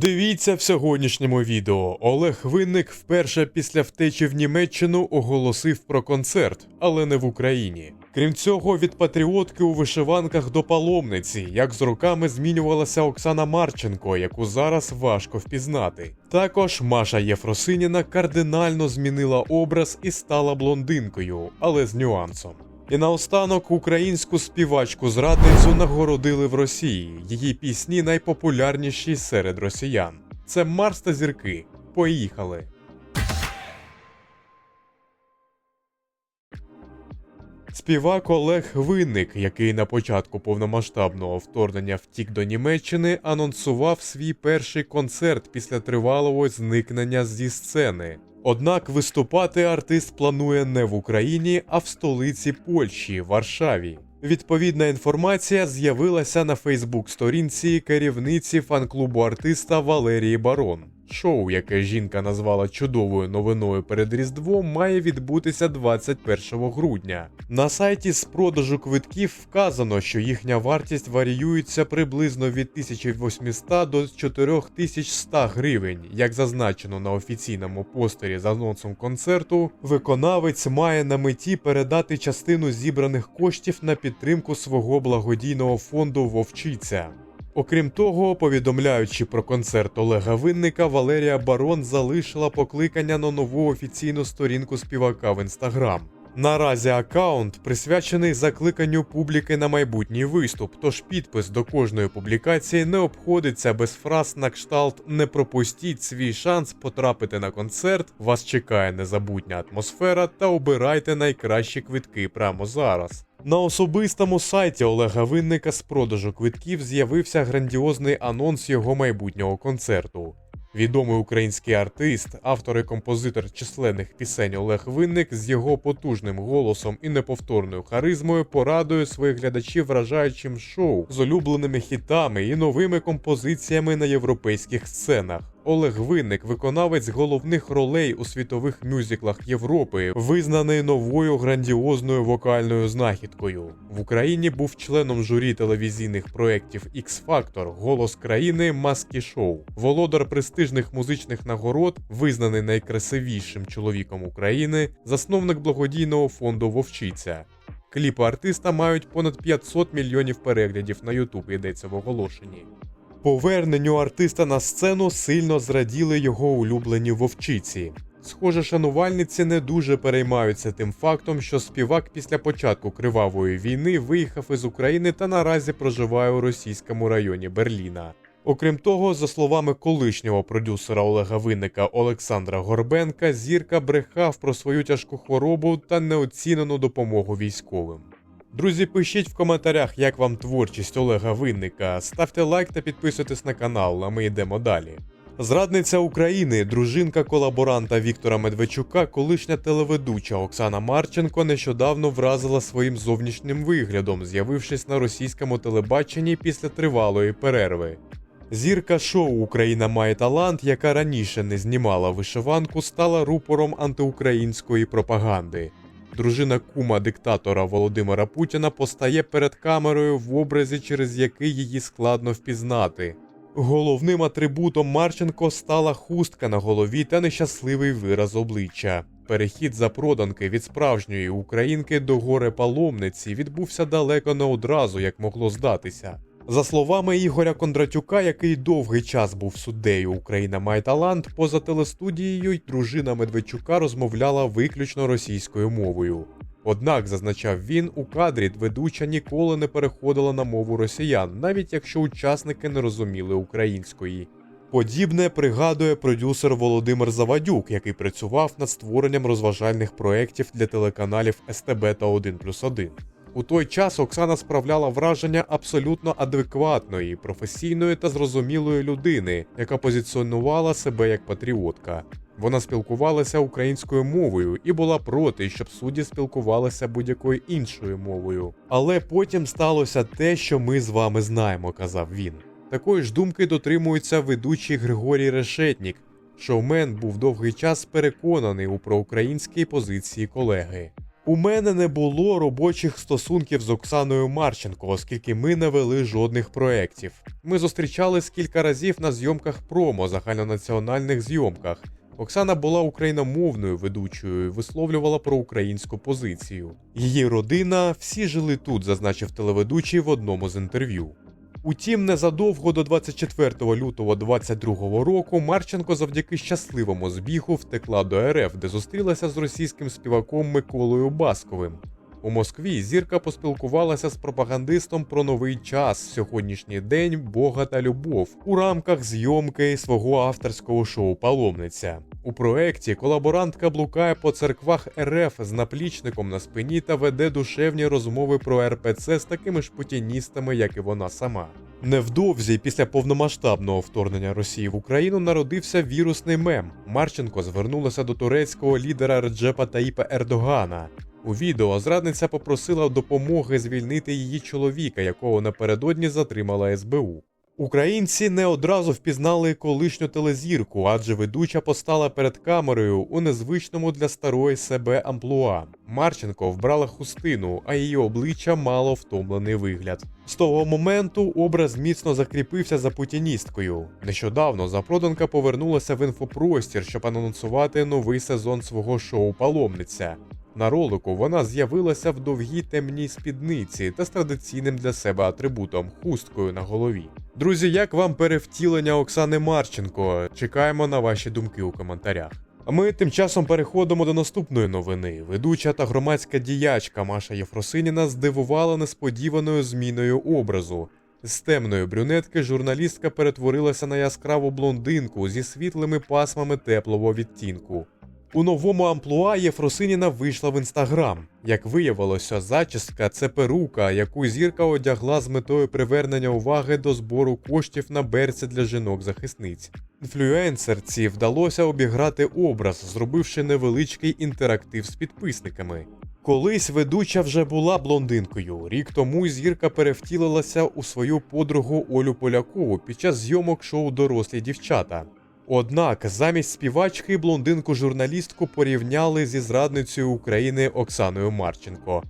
Дивіться в сьогоднішньому відео. Олег Винник вперше після втечі в Німеччину оголосив про концерт, але не в Україні. Крім цього, від патріотки у вишиванках до паломниці, як з роками змінювалася Оксана Марченко, яку зараз важко впізнати. Також Маша Єфросиніна кардинально змінила образ і стала блондинкою, але з нюансом. І наостанок українську співачку зрадницю нагородили в Росії. Її пісні найпопулярніші серед росіян. Це Марс та зірки. Поїхали. Співак Олег Винник, який на початку повномасштабного вторгнення втік до Німеччини, анонсував свій перший концерт після тривалого зникнення зі сцени. Однак виступати артист планує не в Україні, а в столиці Польщі, Варшаві. Відповідна інформація з'явилася на Фейсбук-сторінці керівниці фан-клубу артиста Валерії Барон. Шоу, яке жінка назвала чудовою новиною перед Різдвом, має відбутися 21 грудня. На сайті з продажу квитків вказано, що їхня вартість варіюється приблизно від 1800 до 4100 гривень. Як зазначено на офіційному постері з анонсом концерту, виконавець має на меті передати частину зібраних коштів на підтримку свого благодійного фонду Вовчиця. Окрім того, повідомляючи про концерт Олега Винника, Валерія Барон залишила покликання на нову офіційну сторінку співака в інстаграм. Наразі аккаунт присвячений закликанню публіки на майбутній виступ, тож підпис до кожної публікації не обходиться без фраз на кшталт Не пропустіть свій шанс потрапити на концерт, вас чекає незабутня атмосфера та обирайте найкращі квитки прямо зараз. На особистому сайті Олега Винника з продажу квитків з'явився грандіозний анонс його майбутнього концерту. Відомий український артист, автор і композитор численних пісень Олег Винник з його потужним голосом і неповторною харизмою порадує своїх глядачів вражаючим шоу з улюбленими хітами і новими композиціями на європейських сценах. Олег Винник, виконавець головних ролей у світових мюзиклах Європи, визнаний новою грандіозною вокальною знахідкою. В Україні був членом журі телевізійних проєктів X-Factor, Голос країни, Маски Шоу, володар престижних музичних нагород, визнаний найкрасивішим чоловіком України, засновник благодійного фонду Вовчиця. Кліпи артиста мають понад 500 мільйонів переглядів на YouTube, йдеться в оголошенні. Поверненню артиста на сцену сильно зраділи його улюблені вовчиці. Схоже, шанувальниці не дуже переймаються тим фактом, що співак після початку кривавої війни виїхав із України та наразі проживає у російському районі Берліна. Окрім того, за словами колишнього продюсера Олега Винника Олександра Горбенка, зірка брехав про свою тяжку хворобу та неоцінену допомогу військовим. Друзі, пишіть в коментарях, як вам творчість Олега Винника. Ставте лайк та підписуйтесь на канал, а ми йдемо далі. Зрадниця України, дружинка колаборанта Віктора Медведчука, колишня телеведуча Оксана Марченко нещодавно вразила своїм зовнішнім виглядом, з'явившись на російському телебаченні після тривалої перерви. Зірка шоу Україна має талант, яка раніше не знімала вишиванку, стала рупором антиукраїнської пропаганди. Дружина кума диктатора Володимира Путіна постає перед камерою в образі, через який її складно впізнати. Головним атрибутом Марченко стала хустка на голові та нещасливий вираз обличчя. Перехід запроданки від справжньої українки до горе паломниці відбувся далеко не одразу, як могло здатися. За словами Ігоря Кондратюка, який довгий час був суддею Україна має талант, поза телестудією й дружина Медведчука розмовляла виключно російською мовою. Однак, зазначав він, у кадрі ведуча ніколи не переходила на мову росіян, навіть якщо учасники не розуміли української. Подібне пригадує продюсер Володимир Завадюк, який працював над створенням розважальних проєктів для телеканалів СТБ та 1+,1. У той час Оксана справляла враження абсолютно адекватної, професійної та зрозумілої людини, яка позиціонувала себе як патріотка. Вона спілкувалася українською мовою і була проти, щоб судді спілкувалися будь-якою іншою мовою. Але потім сталося те, що ми з вами знаємо, казав він. Такої ж думки дотримується ведучий Григорій Решетнік. Шоумен був довгий час переконаний у проукраїнській позиції колеги. У мене не було робочих стосунків з Оксаною Марченко, оскільки ми не вели жодних проєктів. Ми зустрічались кілька разів на зйомках промо, загальнонаціональних зйомках. Оксана була україномовною ведучою і висловлювала про українську позицію. Її родина всі жили тут, зазначив телеведучий в одному з інтерв'ю. Утім, незадовго до 24 лютого 2022 року Марченко завдяки щасливому збігу втекла до РФ, де зустрілася з російським співаком Миколою Басковим. У Москві зірка поспілкувалася з пропагандистом про новий час, сьогоднішній день, Бога та любов у рамках зйомки свого авторського шоу Паломниця. У проекті колаборантка блукає по церквах РФ з наплічником на спині та веде душевні розмови про РПЦ з такими ж путіністами, як і вона сама. Невдовзі після повномасштабного вторгнення Росії в Україну народився вірусний мем. Марченко звернулася до турецького лідера Реджепа Таїпа Ердогана. У відео зрадниця попросила допомоги звільнити її чоловіка, якого напередодні затримала СБУ. Українці не одразу впізнали колишню телезірку, адже ведуча постала перед камерою у незвичному для старої себе амплуа. Марченко вбрала хустину, а її обличчя мало втомлений вигляд. З того моменту образ міцно закріпився за путіністкою. Нещодавно запроданка повернулася в інфопростір, щоб анонсувати новий сезон свого шоу Паломниця. На ролику вона з'явилася в довгій темній спідниці та з традиційним для себе атрибутом хусткою на голові. Друзі, як вам перевтілення Оксани Марченко? Чекаємо на ваші думки у коментарях. А ми тим часом переходимо до наступної новини. Ведуча та громадська діячка Маша Єфросиніна здивувала несподіваною зміною образу. З темної брюнетки журналістка перетворилася на яскраву блондинку зі світлими пасмами теплого відтінку. У новому амплуа Єфросиніна вийшла в інстаграм. Як виявилося, зачіска це перука, яку зірка одягла з метою привернення уваги до збору коштів на берці для жінок-захисниць. Інфлюенсерці вдалося обіграти образ, зробивши невеличкий інтерактив з підписниками. Колись ведуча вже була блондинкою. Рік тому зірка перевтілилася у свою подругу Олю Полякову під час зйомок шоу Дорослі дівчата. Однак замість співачки блондинку журналістку порівняли зі зрадницею України Оксаною Марченко.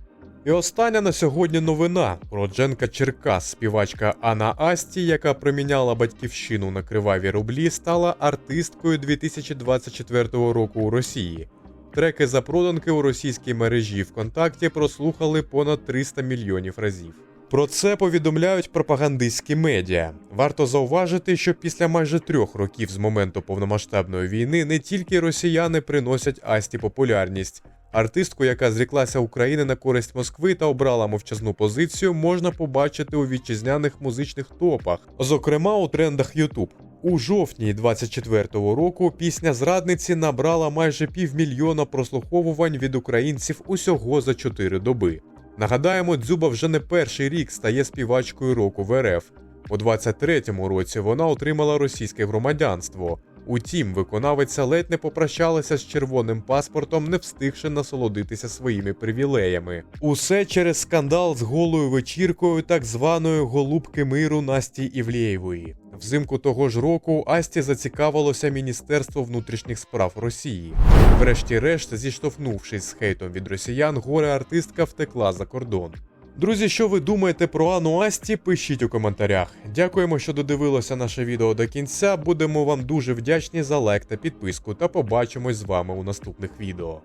І остання на сьогодні новина. Родженка Черкас, співачка Анна Асті, яка проміняла батьківщину на криваві рублі, стала артисткою 2024 року у Росії. Треки запроданки у російській мережі ВКонтакті прослухали понад 300 мільйонів разів. Про це повідомляють пропагандистські медіа. Варто зауважити, що після майже трьох років з моменту повномасштабної війни не тільки росіяни приносять Асті популярність. Артистку, яка зріклася України на користь Москви та обрала мовчазну позицію, можна побачити у вітчизняних музичних топах, зокрема у трендах YouTube. У жовтні 24-го року пісня зрадниці набрала майже півмільйона прослуховувань від українців усього за 4 доби. Нагадаємо, Дзюба вже не перший рік стає співачкою року в РФ. У 23-му році вона отримала російське громадянство. Утім, виконавиця ледь не попрощалася з червоним паспортом, не встигши насолодитися своїми привілеями. Усе через скандал з голою вечіркою так званої голубки миру Насті Івлєєвої. Взимку того ж року Асті зацікавилося Міністерство внутрішніх справ Росії. Врешті-решт, зіштовхнувшись з хейтом від росіян, горе артистка втекла за кордон. Друзі, що ви думаєте про Ану Асті, пишіть у коментарях. Дякуємо, що додивилося наше відео до кінця. Будемо вам дуже вдячні за лайк та підписку, та побачимось з вами у наступних відео.